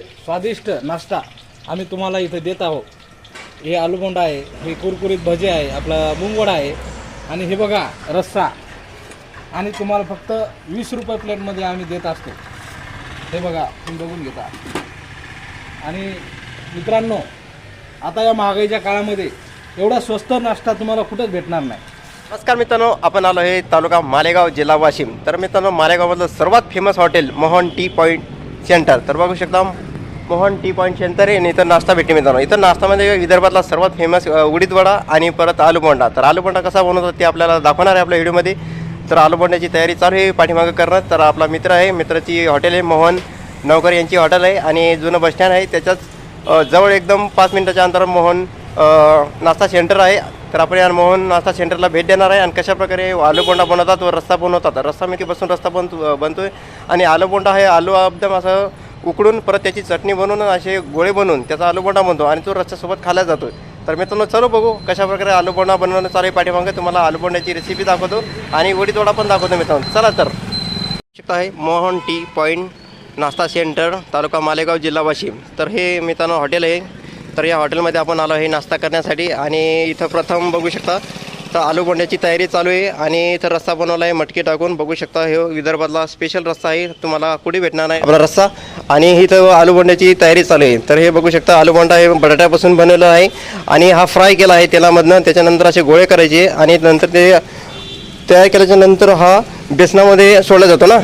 स्वादिष्ट नाश्ता आम्ही तुम्हाला इथं देत आहोत. हे आलूबोंडा आहे हे कुरकुरीत भजे आहे आपला मुंगवडा आहे. आणि हे बघा रस्सा. आणि तुम्हाला फक्त वीस रुपये प्लेटमध्ये आम्ही देत असतो. हे बघा तुम्ही बघून घेता. आणि मित्रांनो आता या महागाईच्या काळामध्ये एवढा स्वस्त नाश्ता तुम्हाला कुठंच भेटणार नाही. नमस्कार मित्रांनो आपण आलो आहे तालुका मालेगाव जिल्हा वाशिम. तर मित्रांनो मालेगावमधलं सर्वात famous hotel Mohan tea point centre. तर बघू शकता मोहन टी पॉईंट सेंटर आहे आणि इथं नाश्ता भेटते मित्रांनो इथं नाश्तामध्ये विदर्भातला सर्वात फेमस अ, उडीद वडा आणि परत आलू बोंडा तर आलू बोंडा कसा बनवतात ते आपल्याला दाखवणार आहे आपल्या व्हिडिओमध्ये. तर आलू बोंड्याची तयारी चालू आहे पाठीमागं करणं तर आपला मित्र आहे मित्राची हॉटेल आहे मोहन नवकर यांची हॉटेल आहे आणि जुनं बसस्टँड आहे. त्याच्याच जवळ एकदम पाच मिनिटाच्या अंतरावर मोहन नाश्ता सेंटर आहे. तर आपण या मोहन नाश्ता सेंटरला भेट देणार आहे. आणि कशाप्रकारे आलूपोंडा बनवतात व रस्ता बनवतात. रस्ता मिठी बसून रस्ता बनतो बनतोय. आणि आलूपोंडा हे आलू एकदम असं उकडून परत त्याची चटणी बनवून असे गोळे बनवून त्याचा आलूपोंडा बनतो आणि तो रस्त्यासोबत खाल्ला जातो तर मित्रांनो चलो बघू कशा प्रकारे बनवणं चालू आहे पाठीमागे. तुम्हाला आलूपोंड्याची रेसिपी दाखवतो आणि वडीतोडा पण दाखवतो मित्रांनो. चला तर. शकता आहे मोहन टी पॉईंट नाश्ता सेंटर तालुका मालेगाव जिल्हा वाशिम. तर हे मित्रांनो हॉटेल आहे. तर या हॉटेलमध्ये आपण आलो आहे नाश्ता करण्यासाठी आणि इथं प्रथम बघू शकता तर आलू बोंड्याची तयारी चालू आहे आणि इथं रस्सा बनवला आहे मटकी टाकून बघू शकता हे विदर्भातला स्पेशल रस्सा आहे तुम्हाला कुठे भेटणार नाही आपला रस्सा. आणि इथं आलू बोंड्याची तयारी चालू आहे. तर हे बघू शकता आलू बोंडा हे बटाट्यापासून बनवलं आहे आणि हा फ्राय केला आहे तेलामधनं त्याच्यानंतर असे गोळे करायचे आणि नंतर ते तयार केल्याच्यानंतर हा बेसनामध्ये सोडला जातो ना?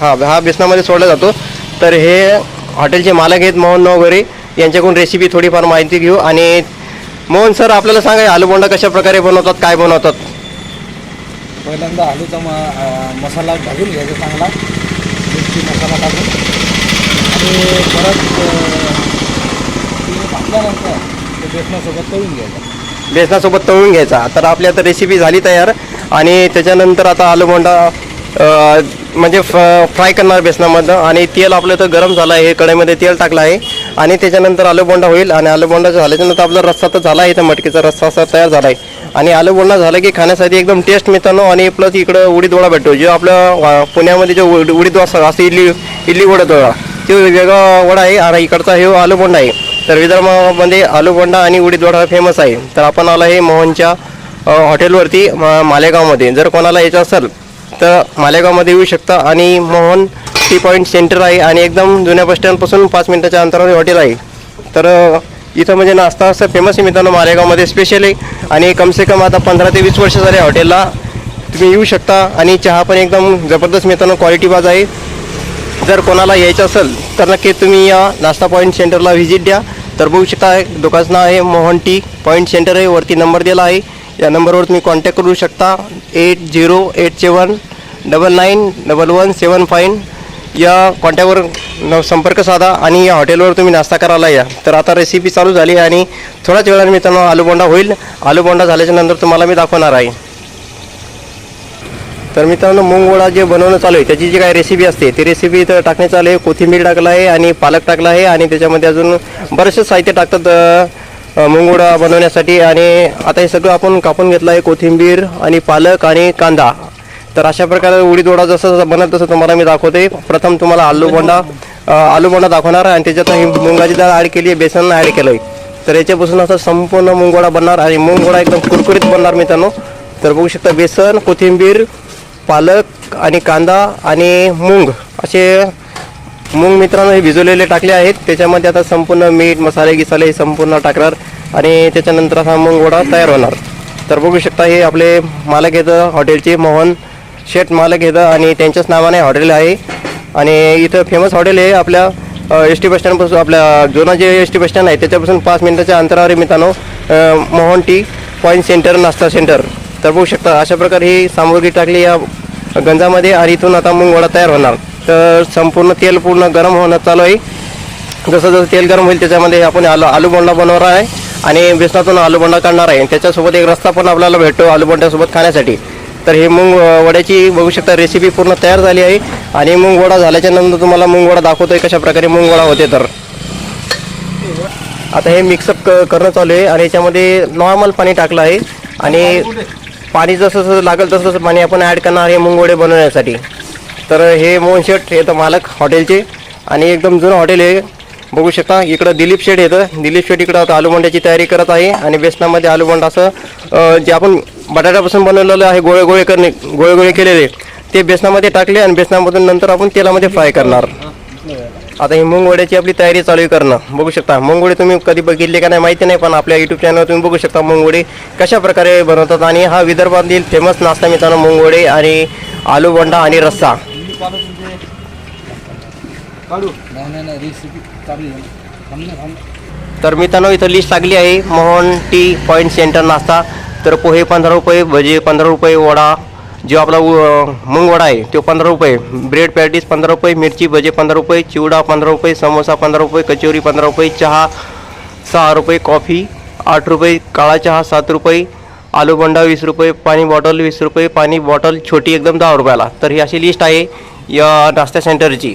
हा. हा बेसनामध्ये सोडला जातो. तर हे हॉटेलचे मालक आहेत मोहन वगैरे यांच्याकडून रेसिपी थोडीफार माहिती घेऊ आणि मोहन सर आपल्याला सांगा आलू बोंडा कशा प्रकारे बनवतात काय बनवतात? पहिल्यांदा आलूचा म मसाला भाजून घ्यायचा चांगला. मिरची मसाला टाकून. आणि परत ते ते बेसनासोबत तळून घ्यायचं. बेसनासोबत तळून घ्यायचा. तर आपली आता रेसिपी झाली तयार आणि त्याच्यानंतर आता आलू बोंडा म्हणजे फ फ्राय करणार बेसनामधनं आणि तेल आपलं तर गरम झालं आहे कढईमध्ये तेल टाकलं आहे आणि त्याच्यानंतर आलू बोंडा होईल आणि आलू बोंडा झाल्याच्यानंतर आपला रस्सा तर झाला आहे तर मटकीचा रस्सा असा तयार झाला आहे. आणि आलू बोंडा झाला की खाण्यासाठी एकदम टेस्ट मित्रांनो आणि प्लस इकडं उडीद वडा भेटतो जो आपलं पुण्यामध्ये जो उड- उडीद वडा असं इडली इडली वडा वडा तो वेगळा वडा आहे आणि इकडचा हे आलू बोंडा आहे. तर विदर्भामध्ये आलू बोंडा आणि उडीद वडा फेमस आहे. तर आपण आला आहे मोहनच्या हॉटेलवरती मालेगावमध्ये. जर कोणाला यायचं असेल तर मालेगावमध्ये येऊ शकता आणि मोहन टी पॉईंट सेंटर आहे आणि एकदम जुन्या बस स्टँडपासून पाच मिनिटाच्या अंतरावर हॉटेल आहे. तर इथं म्हणजे नाश्ता असं फेमस आहे मित्रांनो मालेगावमध्ये स्पेशल आहे. आणि कमसे कम आता पंधरा ते वीस वर्ष झाले हॉटेलला. तुम्ही येऊ शकता आणि चहा पण एकदम जबरदस्त मित्रांनो क्वालिटी बाज आहे. जर कोणाला यायचं असेल तर नक्की तुम्ही या नाश्ता पॉईंट सेंटरला व्हिजिट द्या. तर बघू शकता दुकानचं नाव आहे मोहन टी पॉईंट सेंटर आहे. वरती नंबर दिला आहे. या नंबरवर तुम्ही कॉन्टॅक्ट करू शकता. Eight zero eight seven double nine double one seven five या कॉन्टॅक्टवर न संपर्क साधा आणि या हॉटेलवर तुम्ही नाश्ता करायला या. तर आता रेसिपी चालू झाली आहे आणि थोड्याच वेळाने मित्रांनो आलूबोंडा होईल. आलूबोंडा झाल्याच्यानंतर तुम्हाला मी दाखवणार आहे. तर मित्रांनो मूंगवडा जे बनवणं चालू आहे त्याची जी काही रेसिपी असते ती रेसिपी इथं टाकणे चालू आहे. कोथिंबीर टाकलं आहे आणि पालक टाकला आहे आणि त्याच्यामध्ये अजून बरेचसे साहित्य टाकतात अ, बनवण्यासाठी आणि आता हे सगळं आपण कापून घेतलं आहे कोथिंबीर आणि पालक आणि कांदा. तर अशा प्रकारे उडीदवडा जसं जसं बनत तसं तुम्हाला मी दाखवते. प्रथम तुम्हाला आलू बोंडा आलू बोंडा दाखवणार आहे आणि त्याच्यात ही मुंगाची डाळ ॲड केली आहे बेसन ॲड केलं आहे तर याच्यापासून असं संपूर्ण मुंगोडा बनणार आणि मुंगोडा एकदम कुरकुरीत बनणार मित्रांनो. तर बघू शकता बेसन कोथिंबीर पालक आणि कांदा आणि मूग असे मूग मित्रांनो हे भिजवलेले टाकले आहेत. त्याच्यामध्ये आता संपूर्ण मीठ मसाले गिसाले हे संपूर्ण टाकणार. आणि त्याच्यानंतर असा मूग वडा तयार होणार. तर बघू शकता हे आपले मालक येतं हॉटेलचे मोहन. शेठ मालक येतं आणि त्यांच्याच नावाने हॉटेल आहे. आणि इथं फेमस हॉटेल आहे आपल्या एस टी बसस्टँडपासून आपल्या जुनं जे एस टी बसस्टँड आहे त्याच्यापासून पाच मिनिटाच्या अंतरावर मित्रांनो. मोहन टी पॉईंट सेंटर नाश्ता सेंटर. तर बघू शकता अशा प्रकारे ही सामग्री टाकली या गंजामध्ये आणि इथून आता मूग वडा तयार होणार. तर संपूर्ण तेल पूर्ण गरम होणं चालू आहे. जसं जसं तेल गरम होईल त्याच्यामध्ये आपण आलू आलू बोंडा बनवणार आहे आणि बेसनातून आलू बोंडा काढणार आहे. त्याच्यासोबत एक रस्ता पण आपल्याला भेटतो आलू बोंड्यासोबत खाण्यासाठी. तर हे मूग वड्याची बघू शकता रेसिपी पूर्ण तयार झाली आहे आणि मूग वडा झाल्याच्यानंतर तुम्हाला मूग वडा दाखवतोय कशा प्रकारे मूग वडा होते तर. आता हे मिक्सअप क करणं चालू आहे आणि याच्यामध्ये नॉर्मल पाणी टाकलं आहे आणि पाणी जसं जसं लागेल तसं तसं पाणी आपण ॲड करणार आहे मुंगवडे बनवण्यासाठी. तर हे मोहन शेठ हे तर मालक हॉटेलचे. आणि एकदम जुनं हॉटेल आहे. बघू शकता इकडं दिलीप शेठ येतं. दिलीप शेठ इकडं आता आलूबोंड्याची तयारी करत आहे. आणि बेसनामध्ये आलूबोंड असं जे आपण बटाट्यापासून बनवलेलं आहे गोळे गोळे करणे गोळे गोळे केलेले ते बेसनामध्ये टाकले आणि बेसनामधून नंतर आपण तेलामध्ये फ्राय करणार. आता ही मुंगवड्याची आपली तयारी चालू करणं. बघू शकता मुंगवडे तुम्ही कधी बघितले का नाही माहिती नाही पण आपल्या युट्यूब चॅनलवर तुम्ही बघू शकता मुंगवडे कशा प्रकारे बनवतात. आणि हा विदर्भातील फेमस नाश्ता मिळताना मुंगवडे आणि आलू बंडा आणि रस्सा. नाही नाही नाही रेसिपी चालू आहे थांब ना, थांब. ना. तर मित्रांनो इथं लिस्ट लागली आहे. मोहन टी पॉईंट सेंटर नाश्ता. तर पोहे पंधरा रुपये भजे पंधरा रुपये वडा. जो आपला मूग वडा आहे तो पंधरा रुपये. ब्रेड पॅटीस पंधरा रुपये मिरची भजे पंधरा रुपये चिवडा पंधरा रुपये समोसा पंधरा रुपये कचोरी पंधरा रुपये चहा सहा रुपये कॉफी आठ रुपये काळा चहा सात रुपये आलू बंडा वीस रुपये पाणी बॉटल वीस रुपये पाणी बॉटल छोटी एकदम दहा रुपयाला. तर ही अशी लिस्ट आहे या नाश्ता सेंटरची.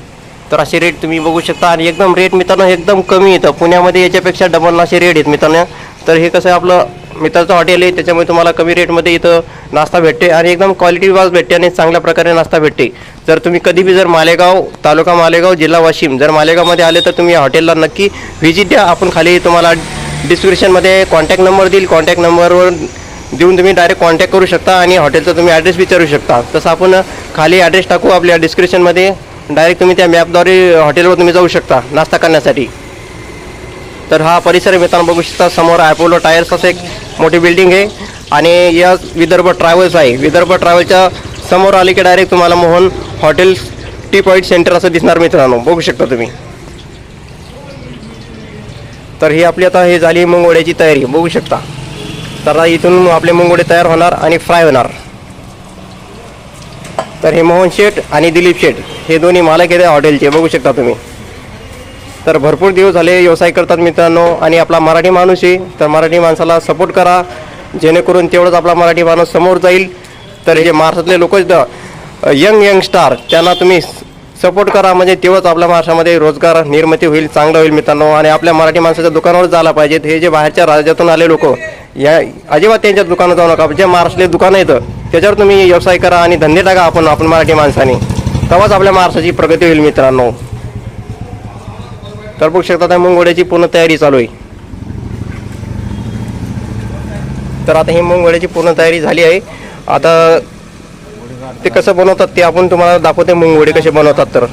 तर असे रेट तुम्ही बघू शकता आणि एकदम रेट मित्रांनो एकदम कमी येतं. पुण्यामध्ये याच्यापेक्षा डबल असे रेट आहेत मित्रांनो. तर हे कसं आहे आपलं मित्राचं हॉटेल आहे त्याच्यामुळे तुम्हाला कमी रेटमध्ये इथं नाश्ता भेटते आणि एकदम क्वालिटी वाज भेटते आणि चांगल्या प्रकारे नाश्ता भेटते. जर तुम्ही कधी बी जर मालेगाव तालुका मालेगाव जिल्हा वाशिम जर मालेगावमध्ये आले तर तुम्ही या हॉटेलला नक्की व्हिजिट द्या. आपण खाली तुम्हाला डिस्क्रिप्शनमध्ये कॉन्टॅक्ट नंबर देईल. कॉन्टॅक्ट नंबरवर देऊन तुम्ही डायरेक्ट कॉन्टॅक्ट करू शकता आणि हॉटेलचा तुम्ही ॲड्रेस विचारू शकता. तसं आपण खाली ॲड्रेस टाकू आपल्या डिस्क्रिप्शनमध्ये डायरेक्ट तुम्ही त्या मॅपद्वारे हॉटेलवर तुम्ही जाऊ शकता नाश्ता करण्यासाठी. तर हा परिसर मित्रांनो बघू शकता समोर अपोलो टायर्स असं एक मोठी बिल्डिंग आहे. आणि या विदर्भ ट्रॅव्हल्स आहे. विदर्भ ट्रॅव्हलच्या समोर आले की डायरेक्ट तुम्हाला Mohan hotel tea point centre असं दिसणार मित्रांनो. बघू शकता तुम्ही. तर ही आपली आता हे झाली मुंगवड्याची तयारी. बघू शकता. तर इथून आपले मुंगोडे तयार होणार आणि फ्राय होणार. तर हे मोहन शेठ आणि दिलीप शेठ हे दोन्ही मालक आहेत हॉटेलचे बघू शकता तुम्ही. तर भरपूर दिवस झाले व्यवसाय करतात मित्रांनो आणि आपला मराठी माणूस आहे तर मराठी माणसाला सपोर्ट करा. जेणेकरून तेवढंच आपला मराठी माणूस समोर जाईल. तर जे महाराष्ट्रातले लोक यंग यंग स्टार त्यांना तुम्ही सपोर्ट करा. म्हणजे तेव्हाच आपल्या महाराष्ट्रामध्ये रोजगार निर्मिती होईल चांगलं होईल मित्रांनो. आणि आपल्या मराठी माणसाच्या दुकानावर जायला पाहिजेत. हे जे बाहेरच्या राज्यातून आले लोक या अजिबात त्यांच्या दुकानात जाऊ नका. जे महाराष्ट्रातले दुकानं येतं त्याच्यावर तुम्ही व्यवसाय करा आणि धंदे टाका आपण आपण मराठी माणसाने. तेव्हाच आपल्या महाराष्ट्राची प्रगती होईल मित्रांनो. तर बघू शकता त्या मुंगवड्याची पूर्ण तयारी चालू आहे. तर आता ही मुंगवड्याची पूर्ण तयारी झाली आहे. आता ते कसं बनवतात ते आपण तुम्हाला दाखवते मुंगवडे कसे बनवतात तर.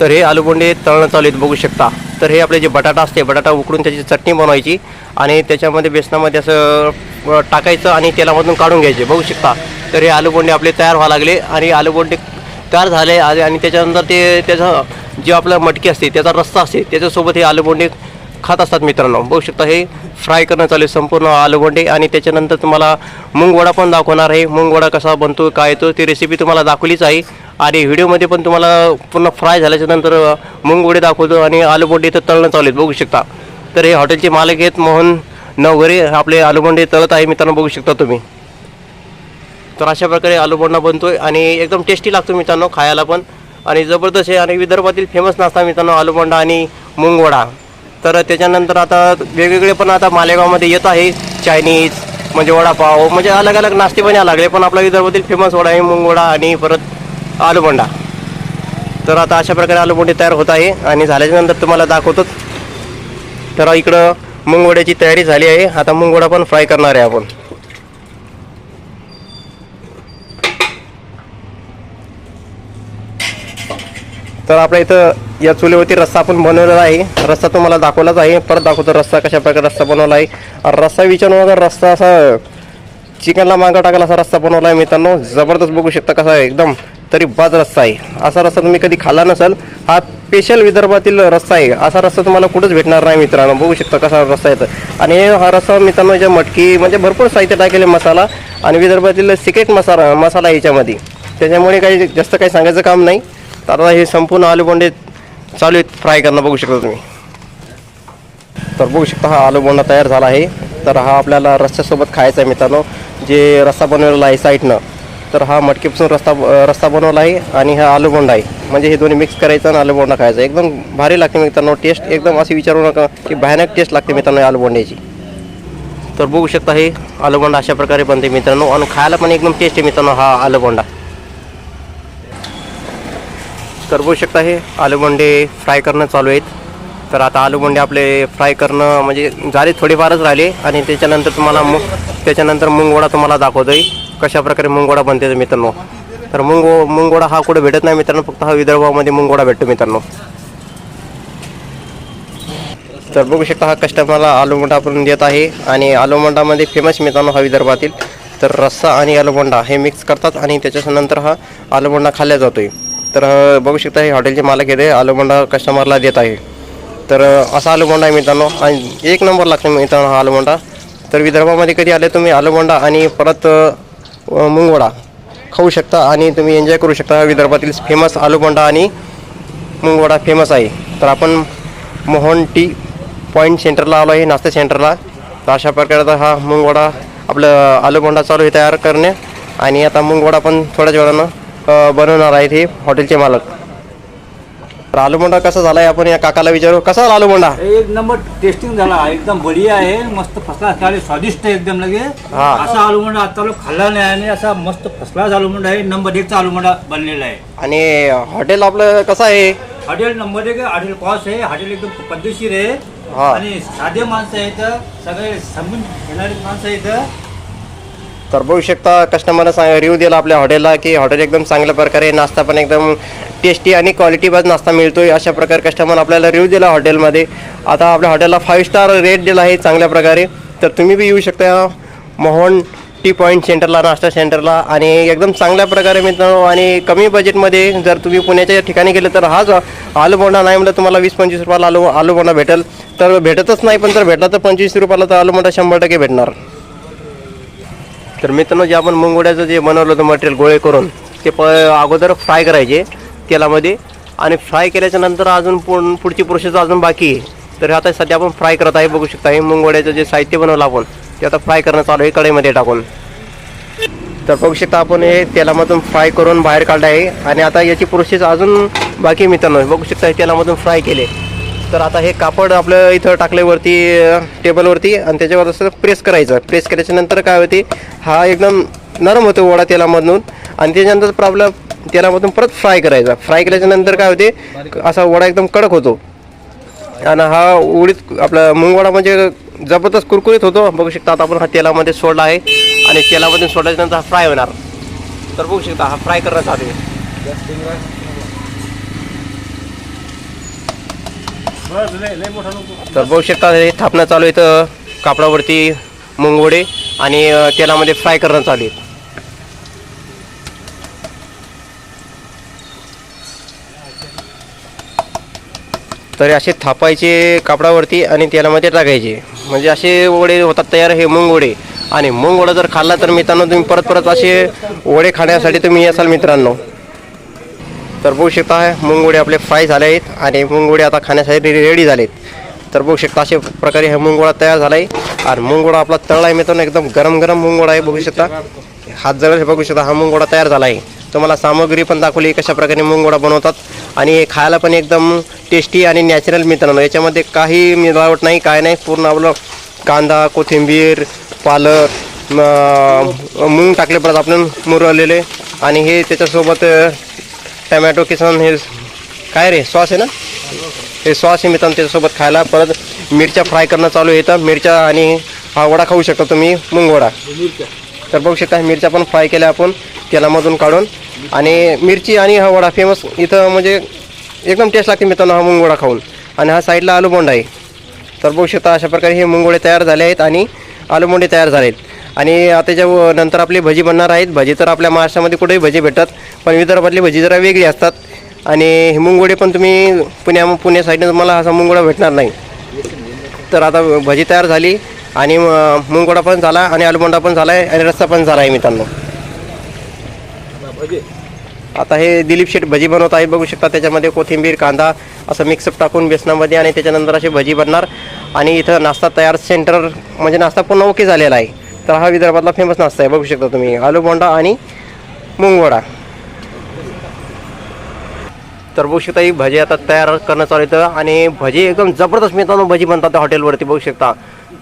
तर हे आलूबोंडे तळणं चालू आहेत बघू शकता. तर हे आपले जे बटाटा असते बटाटा उकडून त्याची चटणी बनवायची. आणि त्याच्यामध्ये बेसनामध्ये असं टाकायचं आणि तेलामधून काढून घ्यायचे. बघू शकता. तर हे आलूबोंडे आपले तयार व्हायला लागले आणि आलूबोंडे तयार झाले आणि त्याच्यानंतर ते त्याचं जे आपलं मटकी असते त्याचा रस्सा असते त्याच्यासोबत हे आलूबोंडे खात असतात मित्रांनो. बघू शकता हे फ्राय करणं चालू आहे संपूर्ण आलूबोंडे आणि त्याच्यानंतर तुम्हाला मुंगवडा पण दाखवणार आहे. मुंगवडा कसा बनतो काय येतो ती रेसिपी तुम्हाला दाखवलीच आहे. आणि व्हिडिओमध्ये पण तुम्हाला पूर्ण फ्राय झाल्याच्यानंतर मुंगवडे दाखवतो आणि आलूबोंडे इथं तळणं चालू आहेत. बघू शकता. तर हे हॉटेलचे मालक आहेत मोहन नवघरे. आपले आलूबोंडे तळत आहे मित्रांनो बघू शकता तुम्ही. तर अशा प्रकारे आलूबोंडा बनतोय आणि एकदम टेस्टी लागतो मित्रांनो खायला पण. आणि जबरदस्त आहे आणि विदर्भातील फेमस नाश्ता मित्रांनो आलूबोंडा आणि मुंगवडा. तर त्याच्यानंतर आता वेगवेगळे पण आता मालेगावमध्ये येत आहे. चायनीज म्हणजे वडापाव म्हणजे अलग अलग नाश्ते पण यायला लागले पण आपला विदर्भातील फेमस वडा आहे मुंगवडा आणि परत आलूबोंडा. तर आता अशा प्रकारे आलूबोंडे तयार होत आहे आणि झाल्याच्यानंतर तुम्हाला दाखवतोच तर इकडं मुंगवड्याची तयारी झाली आहे. आता मुंगवडा पण फ्राय करणार आहे आपण. तर आपल्या इथं या चुलीवरती रस्सा आपण बनवलेला आहे. रस्सा तुम्हाला दाखवलाच आहे. परत दाखवतो रस्सा कशा प्रकारे रस्सा बनवला आहे. रस्सा विचारून वगैरे रस्सा असा चिकनला मागं टाकायला असा रस्सा बनवला आहे मित्रांनो. जबरदस्त बघू शकता कसा आहे. एकदम तरी बाज रस्सा आहे. असा रस्सा तुम्ही कधी खाल्ला नसाल हा स्पेशल विदर्भातील रस्ता आहे. असा रस्सा तुम्हाला कुठंच भेटणार नाही मित्रांनो. बघू शकता कसा रस्ता येतं आणि हा रस्सा मित्रांनो याच्या मटकी म्हणजे भरपूर साहित्य टाकेले मसाला आणि विदर्भातील सिक्रेट मसाला मसाला याच्यामध्ये. त्याच्यामुळे काही जास्त काही सांगायचं काम नाही. तर आता हे संपूर्ण आलू बोंडे चालू आहेत. फ्राय करणं बघू शकता तुम्ही. तर बघू शकता हा आलू बोंडा तयार झाला आहे. तर हा आपल्याला रस्त्यासोबत खायचा आहे मित्रांनो. जे रस्सा बनवलेला आहे साईडनं तर हा मटकीपासून रस्ता रस्ता बनवला आहे आणि हा आलू बोंडा आहे. म्हणजे हे दोन्ही मिक्स करायचं आणि आलू बोंडा खायचा. एकदम भारी लागते मित्रांनो टेस्ट एकदम अशी विचारू नका की भयानक टेस्ट लागते मित्रांनो या आलू बोंड्याची तर बघू शकता हे आलू बोंडा अशा प्रकारे बनते मित्रांनो आणि खायला पण एकदम टेस्ट आहे मित्रांनो हा आलू बोंडा तर बघू शकता हे आलूबोंडे फ्राय करणं चालू आहेत. तर आता आलू बोंडे आपले फ्राय करणं म्हणजे झाले थोडेफारच राहिले आणि त्याच्यानंतर तुम्हाला मु त्याच्यानंतर मुंगवडा तुम्हाला दाखवतोय. कशा प्रकारे मुंगवडा बनते मित्रांनो. तर मुंग मुंगवडा हा कुठे भेटत नाही मित्रांनो फक्त हा विदर्भामध्ये मुंगवडा भेटतो मित्रांनो. तर बघू शकता हा कस्टमरला आलूमोंडा आपण देत आहे आणि आलूमोंडामध्ये फेमस मित्रांनो हा विदर्भातील. तर रस्सा आणि आलूबोंडा हे मिक्स करतात आणि त्याच्यानंतर हा आलूबोंडा खाल्ला जातोय. तर बघू शकता हे हॉटेलचे मालक येते आलूबोंडा कस्टमरला देत आहे. तर असा आलूबोंडा आहे मित्रांनो. आणि एक नंबर लागतो मित्रांनो हा आलूबोंडा. तर विदर्भामध्ये कधी आले तुम्ही आलूबोंडा आणि परत मुंगवडा? खाऊ शकता आणि तुम्ही एन्जॉय करू शकता. विदर्भातील फेमस आलूबोंडा आणि मुंगवडा फेमस आहे. तर आपण मोहन टी पॉईंट सेंटरला आलो आहे नाश्ता सेंटरला. तर अशा प्रकारचा हा मुंगवडा आपलं आलूबोंडा चालू आहे तयार करणे. आणि आता मुंगवडा पण थोड्याच वेळानं बनवणार आहेत हे हॉटेलचे मालक. तर आलूबोंडा कसा झाला आहे आपण या काकाला विचारू. कसा झाला आलूबोंडा एक नंबर टेस्टिंग झाला. एकदम बढिया आहे. मस्त फसला खाली स्वादिष्ट आहे एकदम लगे हा. असा आलूमंडा आता लोक खाल्ला नाही आणि असा मस्त फसला आलूमंडा आहे. नंबर एकचा आलूमंडा बनलेला आहे. आणि हॉटेल आपलं कसं आहे? हॉटेल नंबर एक आहे. हॉटेल कॉस्ट आहे. हॉटेल एकदम पद्धतशीर आहे. हा. आणि साधे माणसं आहेत. सगळे समजून घेणारे माणसं आहेत. तर बघू शकता कस्टमरनं सांग रिव्ह्यू दिला आपल्या हॉटेलला की हॉटेल एकदम चांगल्या प्रकारे नाश्ता पण एकदम टेस्टी आणि क्वालिटीवाज नाश्ता मिळतोय. अशा प्रकारे कस्टमर आपल्याला रिव्ह्यू दिला हॉटेलमध्ये आता आपल्या हॉटेलला फाईव्ह स्टार रेट दिला आहे चांगल्या प्रकारे. तर तुम्ही बी येऊ शकता मोहन टी पॉईंट सेंटरला नाश्ता सेंटरला आणि एकदम चांगल्या प्रकारे मित्रांनो आणि कमी बजेटमध्ये जर तुम्ही पुण्याच्या ठिकाणी गेले तर हाच आलू बोंडा नाही म्हणलं तुम्हाला वीस पंचवीस रुपयाला आलू आलू बोंडा भेटेल. तर भेटतच नाही पण जर भेटला तर पंचवीस रुपयाला तर आलू बोंडा शंभर टक्के भेटणार. तर मित्रांनो जे आपण मुंगोड्याचं जे बनवलं होतं मटेरियल गोळे करून ते प अगोदर फ्राय करायचे तेलामध्ये. आणि फ्राय केल्याच्यानंतर अजून पुढ पुढची प्रोसेस अजून बाकी आहे. तर आता सध्या आपण फ्राय करत आहे बघू शकता. हे मुंगोड्याचं जे साहित्य बनवलं आपण ते आता फ्राय करणं चालू आहे कढईमध्ये टाकून. तर बघू शकता आपण हे तेलामधून फ्राय करून बाहेर काढलं आहे. आणि आता याची प्रोसेस अजून बाकी आहे मित्रांनो. बघू शकता हे तेलामधून फ्राय केले. तर आता हे कापड आपलं इथं टाकल्यावरती वरती टेबलवरती आणि त्याच्यावर असं प्रेस करायचं. प्रेस केल्याच्यानंतर काय होते हा एकदम नरम होतो वडा तेलामधून आणि त्याच्यानंतर प्रॉब्लेम तेलामधून परत फ्राय करायचा. फ्राय केल्याच्यानंतर काय होते असा वडा एकदम कडक होतो. आणि हा उडीत आपला मुंगवडा म्हणजे जबरदस्त कुरकुरीत होतो. बघू शकता आता आपण हा तेलामध्ये सोडला आहे आणि तेलामध्ये सोडल्याच्यानंतर हा फ्राय होणार. तर बघू शकता हा फ्राय करण्यात चालू तर बघू शकता हे थापणं चालू आहे तर कापडावरती मुंगवडे आणि तेलामध्ये फ्राय करणं चालू आहे. तर असे थापायचे कापडावरती आणि तेलामध्ये टाकायचे. म्हणजे असे वडे होतात तयार हे मूग वडे आणि मुंग वडा जर खाल्ला तर मित्रांनो तुम्ही परत परत असे वडे खाण्यासाठी तुम्ही असाल मित्रांनो. तर बघू शकता मूग आपले फ्राय झाले आहेत आणि मूग आता खाण्यासाठी रेडी झालेत. तर बघू शकता अशा प्रकारे हा मूग तयार झाला आहे. आणि मूग आपला तळला आहे मित्रांनो एकदम गरम गरम मूग आहे बघू शकता. हात जवळ बघू शकता हा मूग तयार झाला आहे. तुम्हाला सामग्री पण दाखवली कशा प्रकारे बनवतात. आणि हे खायला पण एकदम टेस्टी आणि नॅचरल मित्रांनो याच्यामध्ये काही मिलावट नाही काय नाही. पूर्ण आपलं कांदा कोथिंबीर पालक म- मूग टाकले परत आपण मुरवलेले आणि हे त्याच्यासोबत टमॅटो किसन हे काय रे सॉस आहे ना? हे सॉस आहे मित्रांनो त्याच्यासोबत खायला. परत मिरच्या फ्राय करणं चालू आहे मिरच्या आणि हा वडा खाऊ शकता तुम्ही मुंगवडा तर बघू शकता मिरच्या पण फ्राय केल्या आपण तेलामधून काढून. आणि मिरची आणि हा वडा फेमस इथं म्हणजे एकदम टेस्ट लागते मित्रांनो हा मुंगवडा खाऊन. आणि हा साईडला आलू बोंडा आहे. तर बघू शकता अशा प्रकारे हे मुंगवडे तयार झाले आहेत आणि आलूबोंडे तयार झाले आहेत. आणि त्याच्या व- नंतर आपली भजी बनणार आहेत भजी तर आपल्या महाराष्ट्रामध्ये कुठेही भजी भेटतात पण विदर्भातली भजी जरा वेगळी असतात. आणि हे मुंगवडे पण तुम्ही पुण्या पुणे साईडने तुम्हाला असा मुंगोडा भेटणार नाही. तर आता भजी तयार झाली आणि मुंगोडा पण झाला आणि आलूबोंडा पण झाला आहे आणि रस्सा पण झाला आहे मित्रांनो. आता हे दिलीप शेठ भजी बनवत आहेत बघू शकता त्याच्यामध्ये कोथिंबीर कांदा असं मिक्सअप टाकून बेसनामध्ये आणि त्याच्यानंतर अशी भजी बनणार. आणि इथं नाश्ता तयार सेंटर म्हणजे नाश्ता पूर्ण ओके झालेला आहे. तर हा विदर्भातला फेमस नाश्ता आहे बघू शकता तुम्ही. आलू बोंडा आणि मुंगवडा. तर बघू शकता ही भजी आता तयार करणं चालू येतं आणि भजी एकदम जबरदस्त मित्रांनो भजी बनतात त्या हॉटेलवरती बघू शकता.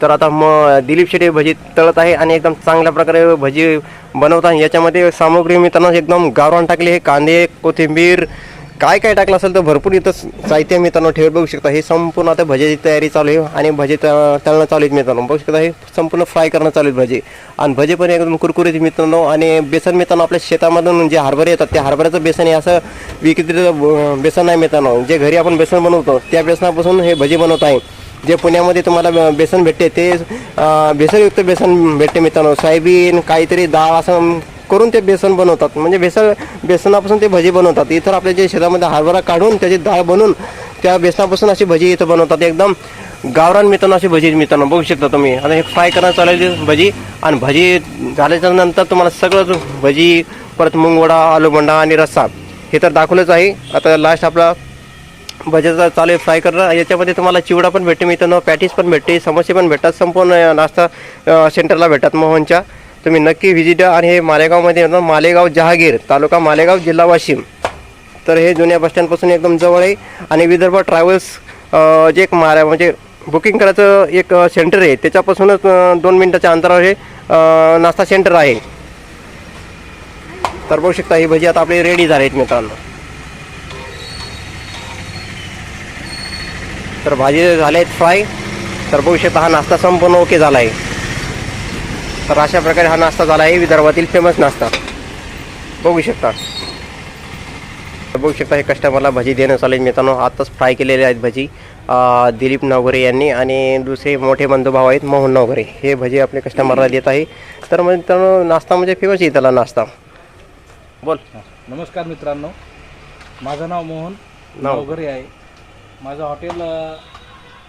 तर आता मग दिलीप शेटे भजी तळत आहे आणि एकदम चांगल्या प्रकारे भजी बनवतात. याच्यामध्ये सामग्री मित्रांनो एकदम गावरान टाकली आहे. कांदे कोथिंबीर काय काय टाकलं असेल तर भरपूर इथं साहित्य मित्रांनो ठेवत बघू शकता. हे संपूर्ण आता भजेची तयारी चालू आहे आणि भजे तळणं चालू आहेत मित्रांनो. बघू शकता हे संपूर्ण फ्राय करणं चालू आहेत भजी. आणि भजे पण एकदम कुरकुरीत मित्रांनो. आणि बेसन मित्रांनो आपल्या शेतामधून जे हरभरे येतात त्या हरभऱ्याचं बेसन हे असं विक्रीचं बेसन नाही मित्रांनो. जे घरी आपण बेसन बनवतो त्या बेसनापासून हे भजी बनवत आहे. जे पुण्यामध्ये तुम्हाला बेसन भेटते ते बेसनयुक्त बेसन भेटते मित्रांनो. सोयाबीन काहीतरी डाळ असं करून ते बेसन बनवतात. म्हणजे बेसन बेसनापासून ते भजी बनवतात. इतर आपल्या जे शेतामध्ये हरभरा काढून त्याची डाळ बनवून त्या बेसनापासून अशी भजी इथं बनवतात. एकदम गावरान मित्रांनो अशी भजी मित्रांनो बघू शकता तुम्ही. आता हे फ्राय करणं चालेल भजी आणि भजी झाल्याच्यानंतर तुम्हाला सगळं भजी परत मुंगवडा आलूबंडा आणि रस्सा हे तर दाखवलंच आहे. आता लास्ट आपला भज्याचा चालू आहे फ्राय करणं याच्यामध्ये तुम्हाला चिवडा पण भेटते मित्रांनो पॅटीस पण भेटते समोसे पण भेटतात. संपूर्ण नाश्ता सेंटरला भेटतात मोहनच्या. तुम्ही नक्की व्हिजिट द्या आणि हे मालेगावमध्ये येतं मालेगाव जहागीर तालुका मालेगाव जिल्हा वाशिम. तर हे जुन्या बसस्टँडपासून एकदम जवळ आहे आणि विदर्भ ट्रॅव्हल्स जे एक मारा म्हणजे बुकिंग करायचं एक सेंटर आहे. त्याच्यापासूनच दोन मिनटाच्या अंतरावर हे नाश्ता सेंटर आहे. तर बघू शकता ही भजी आता आपली रेडी झाली आहेत मित्रांनो. तर भाजी झाले आहेत फ्राय तर बघू शकता हा नाश्ता संपूर्ण ओके झाला आहे. तर अशा प्रकारे हा नाश्ता झाला आहे. विदर्भातील फेमस नाश्ता. बघू शकता. तर बघू शकता हे कस्टमरला भजी देणं चालेल. मित्रांनो आताच फ्राय केलेले आहेत भजी. दिलीप नवघरे यांनी आणि दुसरे मोठे बंधुभाव आहेत मोहन नवघरे हे भजी आपले कस्टमरला देत आहे. तर मग मित्रांनो नाश्ता म्हणजे फेमस आहे त्याला नाश्ता. बोल. नमस्कार मित्रांनो. माझं नाव मोहन नाव. नावघरे आहे. माझं हॉटेल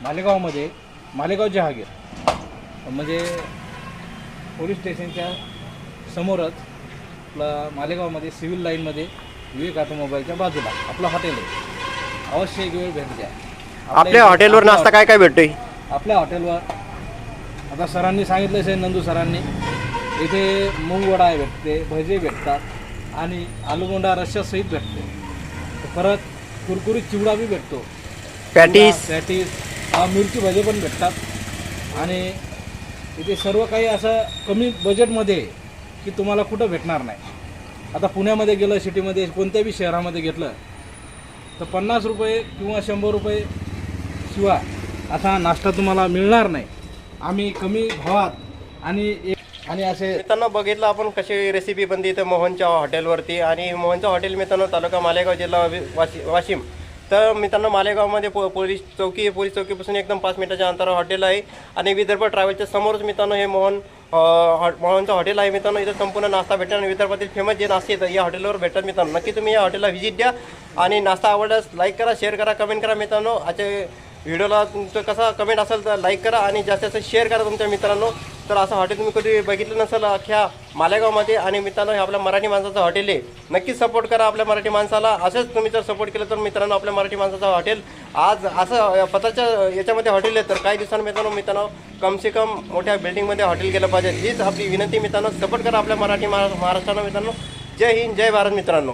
मालेगावमध्ये मालेगाव जहागीर. म्हणजे पोलीस स्टेशनच्या समोरच आपलं मालेगावमध्ये सिव्हिल लाईनमध्ये विवेक ऑटोमोबाईलच्या बाजूला आपलं हॉटेल आहे. अवश्य एक वेळ भेट द्या. आपल्या हॉटेलवर नाश्ता काय काय भेटतोय? आपल्या हॉटेलवर आता सरांनी सांगितलंच आहे नंदू सरांनी. इथे मूगवडा आहे भेटते भजे भेटतात आणि आलूगोंडा रश्श्यासहित भेटते. परत कुरकुरीत चिवडा बी भेटतो. पॅटीस. पॅटीस मिरची भजे पण भेटतात. आणि इथे सर्व काही असं कमी बजेटमध्ये की तुम्हाला कुठं भेटणार नाही. आता पुण्यामध्ये गेलं सिटीमध्ये कोणत्याही शहरामध्ये घेतलं तर पन्नास रुपये किंवा शंभर रुपये शिवाय असा नाश्ता तुम्हाला मिळणार नाही. आम्ही कमी भावात आणि एक- आणि असे मित्रांनो बघितलं आपण कशी रेसिपी बनते इथं मोहनच्या हॉटेलवरती आणि मोहनचं हॉटेल मित्रांनो तालुका मालेगाव जिल्हा वि- वाशिम. तर मित्रांनो मालेगावमध्ये पो पोलीस चौकी आहे पोलीस चौकीपासून एकदम पाच मिनिटाच्या अंतरावर हॉटेल आहे. आणि विदर्भ ट्रॅव्हलच्या समोरच मित्रांनो हे मोहन हॉ- मोहनचं हॉटेल आहे. मित्रांनो इथं संपूर्ण नाश्ता भेटेल आणि विदर्भातील फेमस जे नाश्ते येतात या हॉटेलवर भेटतात मित्रांनो. नक्की तुम्ही या हॉटेलला व्हिजिट द्या. आणि नाश्ता आवडल्यास लाईक करा शेअर करा कमेंट करा मित्रांनो. आजच्या व्हिडिओला तुमचं कसा कमेंट असेल तर लाईक करा आणि जास्तीत जास्त शेअर करा तुमच्या मित्रांनो. तर असं हॉटेल तुम्ही कधी बघितलं नसेल अख्ख्या मालेगावमध्ये आणि मित्रांनो हे आपल्या मराठी माणसाचं हॉटेल आहे. नक्कीच सपोर्ट करा आपल्या मराठी माणसाला. असंच तुम्ही जर सपोर्ट केलं तर मित्रांनो आपल्या मराठी माणसाचं हॉटेल आज असं पताच्या याच्यामध्ये हॉटेल आहे तर काही दिवसांनी मित्रांनो मित्रांनो कमसे कम मोठ्या बिल्डिंगमध्ये हॉटेल गेलं पाहिजे. हीच आपली विनंती मित्रांनो. सपोर्ट करा आपल्या मराठी महा महाराष्ट्रानं मित्रांनो. जय हिंद जय भारत मित्रांनो.